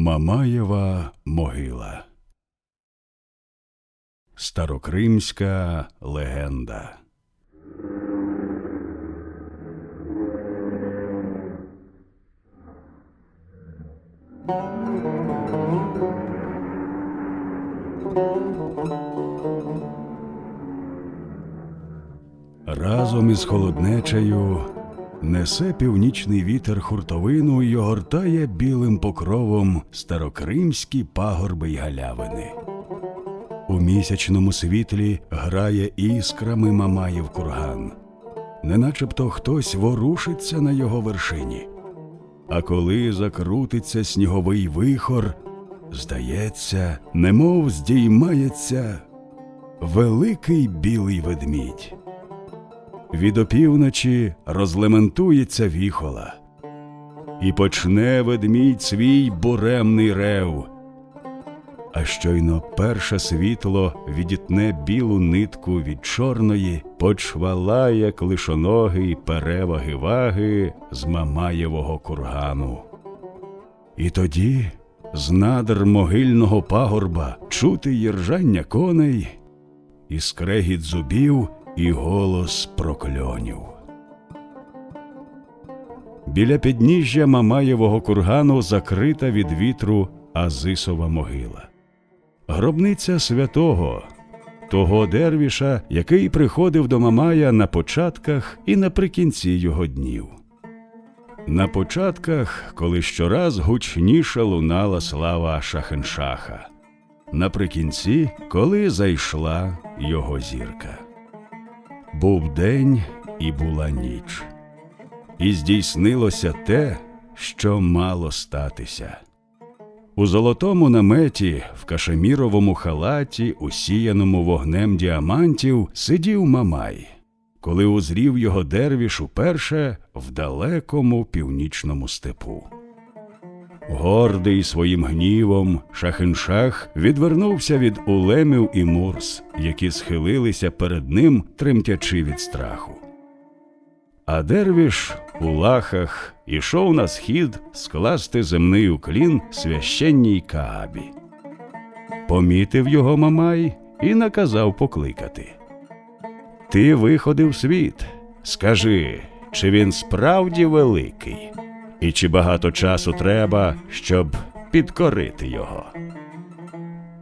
Мамаєва могила. Старокримська легенда. Разом із холоднечею несе північний вітер хуртовину і огортає білим покровом старокримські пагорби й галявини. У місячному світлі грає іскрами Мамаїв курган, неначебто хтось ворушиться на його вершині. А коли закрутиться сніговий вихор, здається, немов здіймається великий білий ведмідь. Від опівночі розлементується віхола, і почне ведмідь свій буремний рев. А щойно перше світло відітне білу нитку від чорної, почвалає клишоногий переваги ваги з Мамаєвого кургану. І тоді з надр могильного пагорба чути єржання коней, і скрегіт зубів, і голос прокльонів. Біля підніжжя Мамаєвого кургану закрита від вітру Азисова могила. Гробниця святого, того дервіша, який приходив до Мамая на початках і наприкінці його днів. На початках, коли щораз гучніше лунала слава Шахеншаха, наприкінці, коли зайшла його зірка. Був день і була ніч, і здійснилося те, що мало статися. У золотому наметі, в кашеміровому халаті, усіяному вогнем діамантів, сидів Мамай, коли узрів його дервіш уперше в далекому північному степу. Гордий своїм гнівом, шахиншах відвернувся від улемів і мурс, які схилилися перед ним, тремтячи від страху. А дервіш у лахах ішов на схід скласти земний уклін священній Каабі. Помітив його Мамай і наказав покликати. Ти виходив світ. Скажи, чи він справді великий, і чи багато часу треба, щоб підкорити його?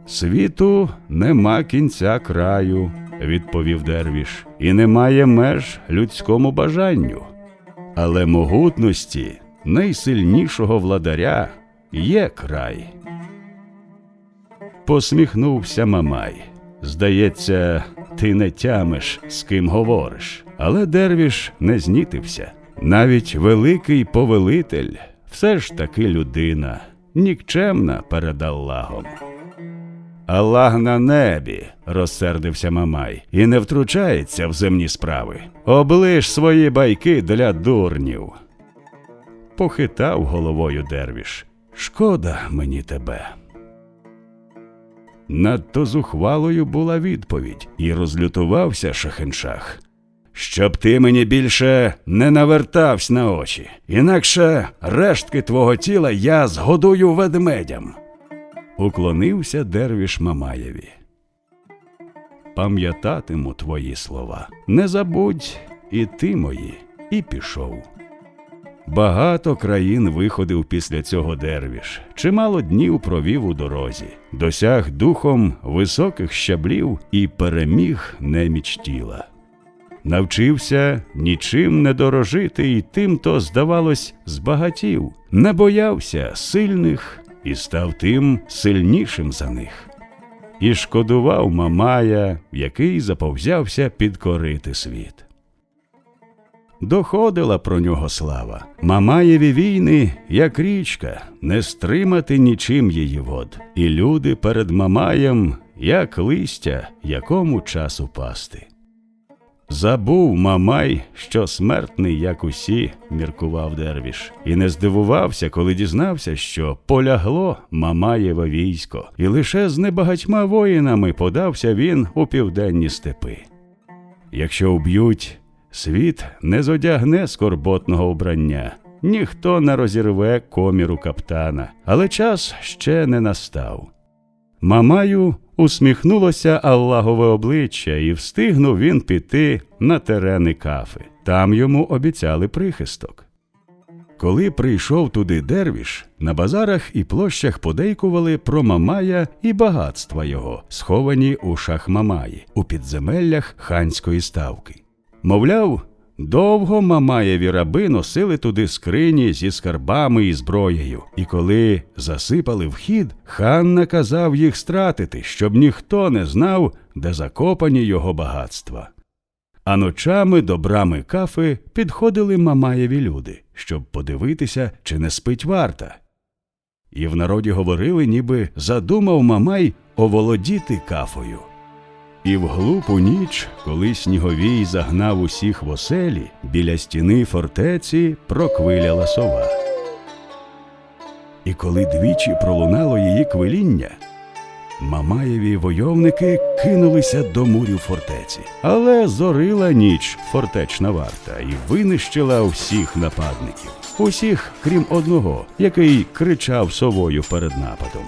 Світу нема кінця краю, відповів Дервіш, і немає меж людському бажанню. Але могутності найсильнішого владаря є край. Посміхнувся Мамай. Здається, ти не тямиш, з ким говориш. Але Дервіш не знітився. Навіть великий повелитель все ж таки людина, нікчемна перед Аллахом. Аллах на небі, розсердився Мамай, і не втручається в земні справи. Оближ свої байки для дурнів. Похитав головою дервіш. Шкода мені тебе. Надто зухвалою була відповідь, і розлютувався Шахеншах. Щоб ти мені більше не навертався на очі, інакше рештки твого тіла я згодую ведмедям. Уклонився дервіш Мамаєві. Пам'ятатиму твої слова. Не забудь і ти мої, і пішов. Багато країн виходив після цього дервіш, чимало днів провів у дорозі, досяг духом високих щаблів і переміг неміч тіла. Навчився нічим не дорожити, і тим то, здавалось, збагатів, не боявся сильних і став тим сильнішим за них. І шкодував Мамая, який заповзявся підкорити світ. Доходила про нього слава. Мамаєві війни, як річка, не стримати нічим її вод, і люди перед Мамаєм, як листя, якому часу пасти. Забув Мамай, що смертний, як усі, міркував дервіш, і не здивувався, коли дізнався, що полягло Мамаєве військо, і лише з небагатьма воїнами подався він у південні степи. Якщо вб'ють, світ не зодягне скорботного убрання, ніхто не розірве коміру каптана, але час ще не настав. Мамаю усміхнулося Аллагове обличчя, і встигнув він піти на терени кафи. Там йому обіцяли прихисток. Коли прийшов туди дервіш, на базарах і площах подейкували про Мамая і багатства його, сховані у шахмамаї, у підземеллях ханської ставки. Мовляв, довго Мамаєві раби носили туди скрині зі скарбами і зброєю, і коли засипали вхід, хан наказав їх стратити, щоб ніхто не знав, де закопані його багатства. А ночами до брами кафи підходили Мамаєві люди, щоб подивитися, чи не спить варта. І в народі говорили, ніби задумав Мамай оволодіти кафою. І в глупу ніч, коли сніговій загнав усіх в оселі, біля стіни фортеці проквиляла сова. І коли двічі пролунало її квиління, Мамаєві войовники кинулися до мурів фортеці. Але зорила ніч фортечна варта і винищила всіх нападників, усіх, крім одного, який кричав совою перед нападом.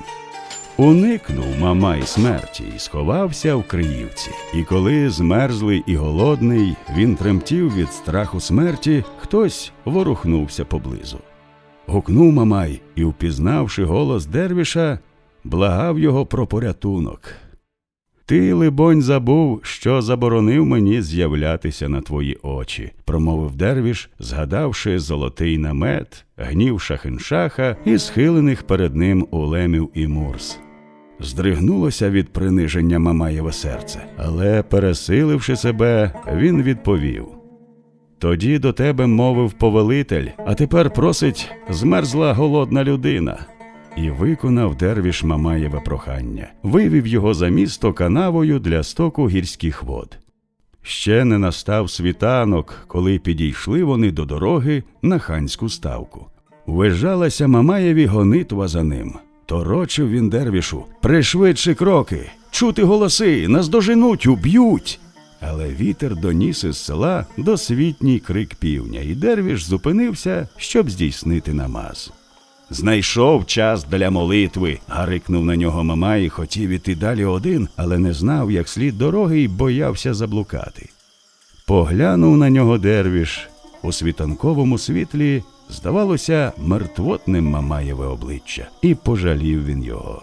Уникнув Мамай смерті і сховався в Криївці. І коли змерзлий і голодний, він тремтів від страху смерті, хтось ворухнувся поблизу. Гукнув Мамай і, впізнавши голос дервіша, благав його про порятунок. Ти, либонь, забув, що заборонив мені з'являтися на твої очі, промовив дервіш, згадавши золотий намет, гнів шахиншаха і схилених перед ним улемів і мурс. Здригнулося від приниження Мамаєве серце, але, пересиливши себе, він відповів. Тоді до тебе мовив повелитель, а тепер просить змерзла голодна людина. І виконав дервіш Мамаєве прохання, вивів його за місто канавою для стоку гірських вод. Ще не настав світанок, коли підійшли вони до дороги на ханську ставку. Вижалася Мамаєві гонитва за ним. Торочив він дервішу пришвидши кроки, чути голоси, наздоженуть, уб'ють. Але вітер доніс із села досвітній крик півня, і дервіш зупинився, щоб здійснити намаз. Знайшов час для молитви. гарикнув на нього мама і хотів іти далі один, але не знав, як слід дороги, і боявся заблукати. Поглянув на нього дервіш. У світанковому світлі здавалося мертвотним Мамаєве обличчя, і пожалів він його.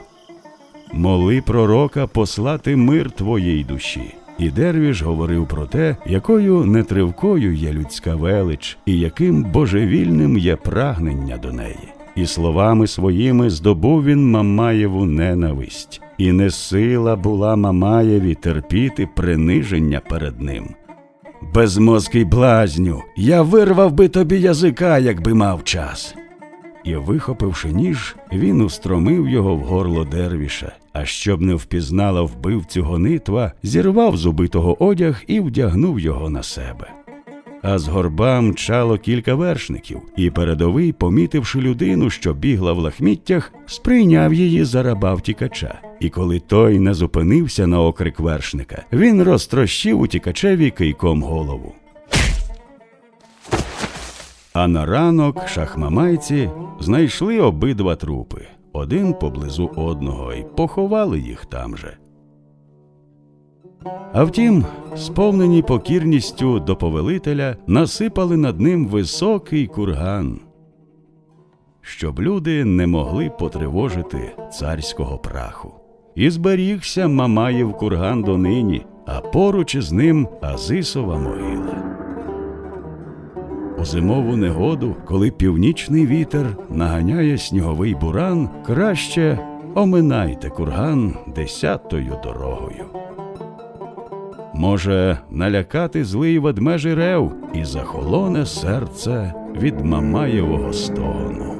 Моли пророка послати мир твоїй душі. І Дервіш говорив про те, якою нетривкою є людська велич, і яким божевільним є прагнення до неї. І словами своїми здобув він Мамаєву ненависть, і не сила була Мамаєві терпіти приниження перед ним. Безмозкий блазню, я вирвав би тобі язика, якби мав час. І, вихопивши ніж, він устромив його в горло дервіша, а щоб не впізнала вбивцю гонитва, зірвав з убитого одяг і вдягнув його на себе. А з горба мчало кілька вершників, і передовий, помітивши людину, що бігла в лахміттях, сприйняв її за раба втікача. І коли той не зупинився на окрик вершника, він розтрощив утікачеві кийком голову. А на ранок шахмамайці знайшли обидва трупи, один поблизу одного, і поховали їх там же. А втім, сповнені покірністю до повелителя, насипали над ним високий курган, щоб люди не могли потривожити царського праху. І зберігся Мамаєв курган донині, а поруч із ним Азисова могила. У зимову негоду, коли північний вітер наганяє сніговий буран, краще оминайте курган десятою дорогою може налякати злий ведмежий рев і захолоне серце від Мамаєвого стогону